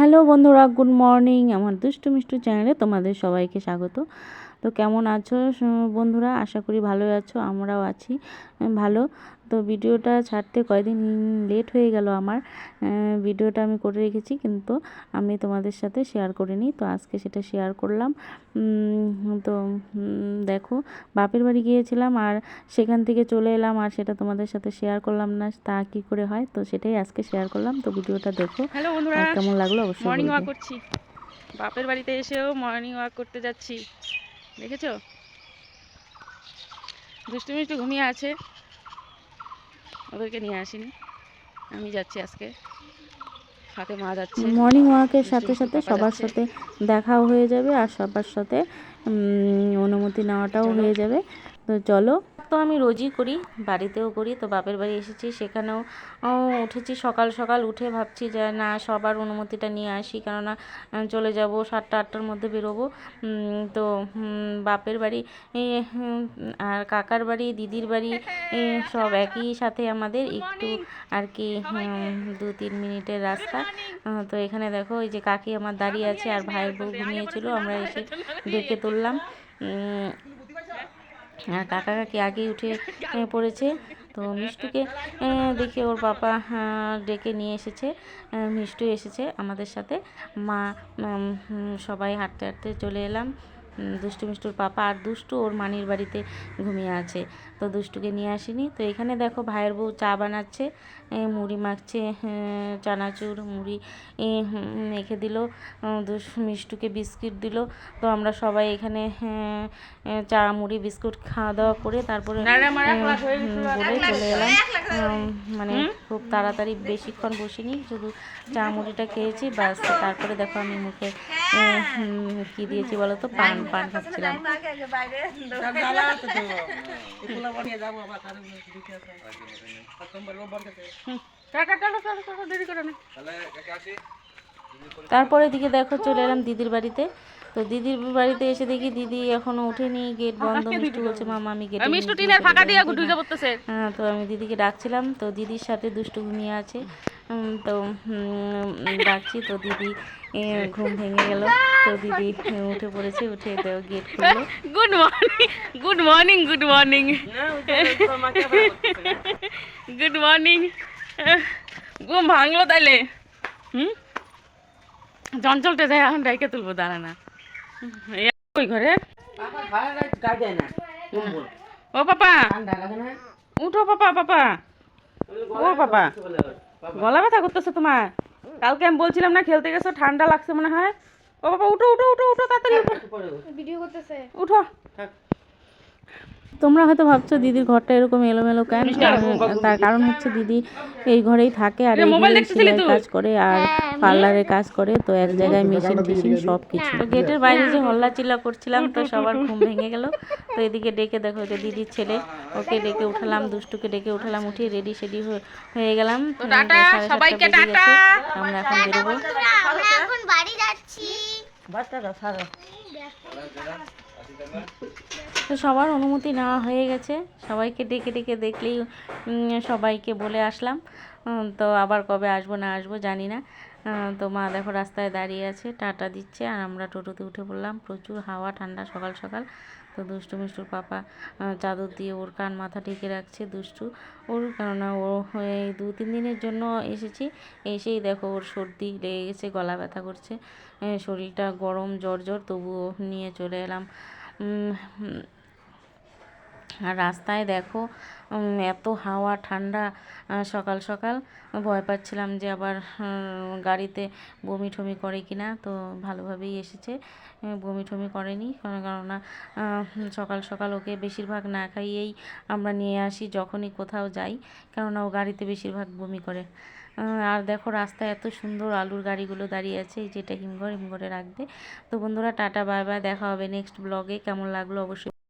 Hello বন্ধুরা good morning. আমার দুষ্টু মিষ্টু চ্যানেলে তোমাদের সবাইকে স্বাগত। তো কেমন আছো? বন্ধুরা আশা করি ভালো আছো আমরাও আছি ভালো। তো ভিডিওটা ছাড়তে কয়দিন লেট হয়ে গেল আমার ভিডিওটা আমি করে রেখেছি কিন্তু আমি তোমাদের সাথে শেয়ার করিনি তো আজকে সেটা শেয়ার করলাম। তো দেখো বাপের বাড়ি গিয়েছিলাম আর সেখান থেকে চলে এলাম আর সেটা তোমাদের সাথে শেয়ার করলাম না তা কি করে হয়? তো সেটাই আজকে শেয়ার করলাম তো ভিডিওটা দেখো কেমন লাগল অবশ্যই মর্নিং ওয়াক করছি। বাপের বাড়িতে এসেও মর্নিং ওয়াক করতে যাচ্ছি। দেখেছ? দুষ্টু মিষ্টু ঘুমিয়ে আছে। ওদেরকে নিয়ে আসিনি। আমি যাচ্ছি আজকে। সাথে মা যাচ্ছে। মর্নিং ওয়াকের সাথে সাথে সবার সাথে দেখাও হয়ে যাবে আর সবার সাথে অনুমতি নেওয়াটাও হয়ে যাবে। তো চলো তো আমি রোজই করি বাড়িতেও করি। তো বাপের বাড়ি এসেছি সেখানেও উঠেছি সকাল সকাল উঠে ভাবছি যে না সবার অনুমতিটা নিয়ে আসি। কেননা চলে যাব সাতটা আটটার মধ্যে বেরোবো। তো বাপের বাড়ি আর কাকার বাড়ি দিদির বাড়ি সব একই সাথে আমাদের। একটু আর কি দু তিন মিনিটের রাস্তা। তো এখানে দেখো ওই যে কাকি আমার দাঁড়িয়ে আছে আর ভাইয়ের বউ ঘুমিয়েছিল আমরা এসে ডেকে তুললাম। কাকা কাকি আগেই উঠে পড়েছে? তো মিষ্টুকে দেখে ওর বাবা ডেকে নিয়ে এসেছে। মিষ্টু এসেছে আমাদের সাথে। মা সবাই হাঁটতে হাঁটতে চলে এলাম। দুষ্টু মিষ্টুর পাপা আর দুষ্টু ওর মানির বাড়িতে ঘুমিয়ে আছে। তো দুষ্টুকে নিয়ে আসিনি। তো এখানে দেখো ভাইয়ের বউ চা বানাচ্ছে মুড়ি মাখছে হ্যাঁ, চানাচুর মুড়ি মেখে দিল মিষ্টুকে বিস্কিট দিল। তো আমরা সবাই এখানে হ্যাঁ, চা মুড়ি বিস্কুট খাওয়া দাওয়া করে তারপরে হয়ে। বলে চলে এলাম। মানে খুব তাড়াতাড়ি বেশিক্ষণ বসিনি শুধু চা মুড়িটা খেয়েছি বাস তারপরে দেখো আমি মুখে এ, কি দিয়েছি বলো তো? পান। পান খাচ্ছিলাম তারপরে দিকে দেখো চলে এলাম দিদির বাড়িতে। তো দিদির বাড়িতে এসে দেখি দিদি এখনও ওঠেনি গেট বন্ধ মিষ্টি বলছে মামা আমি গেট মিষ্টু টিনের ফাঁকা দিয়ে ঢুকে পড়তেছে হ্যাঁ তো আমি দিদিকে ডাকছিলাম তো দিদির সাথে দুষ্টু ঘুমিয়ে আছে। তো ডাকছি তো দিদি ঘুম ভেঙে গেল। তো দিদি উঠে পড়েছে উঠে গেট খুললো। Good morning good morning good morning good morning ঘুম ভাঙলো তাহলে হুম? চঞ্চলটা যায় এখন ডাইকে তুলবো দাঁড়া না। ওই ঘরে? ও পাপা উঠো পাপা পাপা ও পাপা গলা ব্যথা করতেছে তোমার। কালকে আমি বলছিলাম না খেলতে গেছো ঠান্ডা লাগছে মনে হয়। ও বাবা উঠো উঠো উঠো উঠো তাড়াতাড়ি উঠো। উঠো। তোমরা হয়তো ভাবছ দিদির ঘরটা এরকম এলোমেলো কেন? তার কারণ হচ্ছে দিদি এই ঘরেই থাকে আর সেলাই কাজ করে আর পার্লারে কাজ করে তো এক জায়গায় মেশিন টেশিন সব কিছু। তো গেটের বাইরে যে হল্লা চিল্লা করছিলাম তো সবার ঘুম ভেঙে গেল। তো এদিকে ডেকে দেখো যে দিদির ছেলে ওকে ডেকে উঠালাম দুষ্টুকে ডেকে উঠালাম উঠিয়ে রেডি সেডি হয়ে গেলাম। সবাইকে টাটা। আমরা এখন বেরোবো। আমরা এখন বাড়ি যাচ্ছি। তো সবার অনুমতি নেওয়া হয়ে গেছে। সবাইকে ডেকে ডেকে দেখলেই সবাইকে বলে আসলাম। তো আবার কবে আসব না আসব জানি না। তো মা দেখো রাস্তায় দাঁড়িয়ে আছে, টাটা দিচ্ছে, আর আমরা টোটোতে উঠে পড়লাম। প্রচুর হাওয়া, ঠান্ডা সকাল সকাল। তো দুষ্টু মিষ্টুর পাপা চাদর দিয়ে ওর কান মাথা ঢেকে রাখছে, দুষ্টু ওর, কেননা ও এই দু তিন দিনের জন্য এসেছি। এসেই দেখো ওর সর্দি লেগে গেছে, গলা ব্যথা করছে। শরীরটা গরম, জ্বর জ্বর, তবুও নিয়ে চলে এলাম। আর রাস্তায় দেখো এত হাওয়া, ঠান্ডা সকাল সকাল। ভয় পাচ্ছিলাম যে আবার গাড়িতে বমি ঠমি করে কি না তো ভালোভাবেই এসেছে। বমি ঠমি করেনি। কেননা সকাল সকাল ওকে বেশিরভাগ না খাইয়েই আমরা নিয়ে আসি, যখনই কোথাও যাই। কেননা ও গাড়িতে বেশিরভাগ বমি করে। আর দেখো রাস্তায় এত সুন্দর আলুর গাড়িগুলো দাঁড়িয়ে আছে যেটা হিমঘর, হিমঘরে রাখবে। তো বন্ধুরা, টাটা, বাই বাই, দেখা হবে নেক্সট ব্লগে। কেমন লাগল অবশ্যই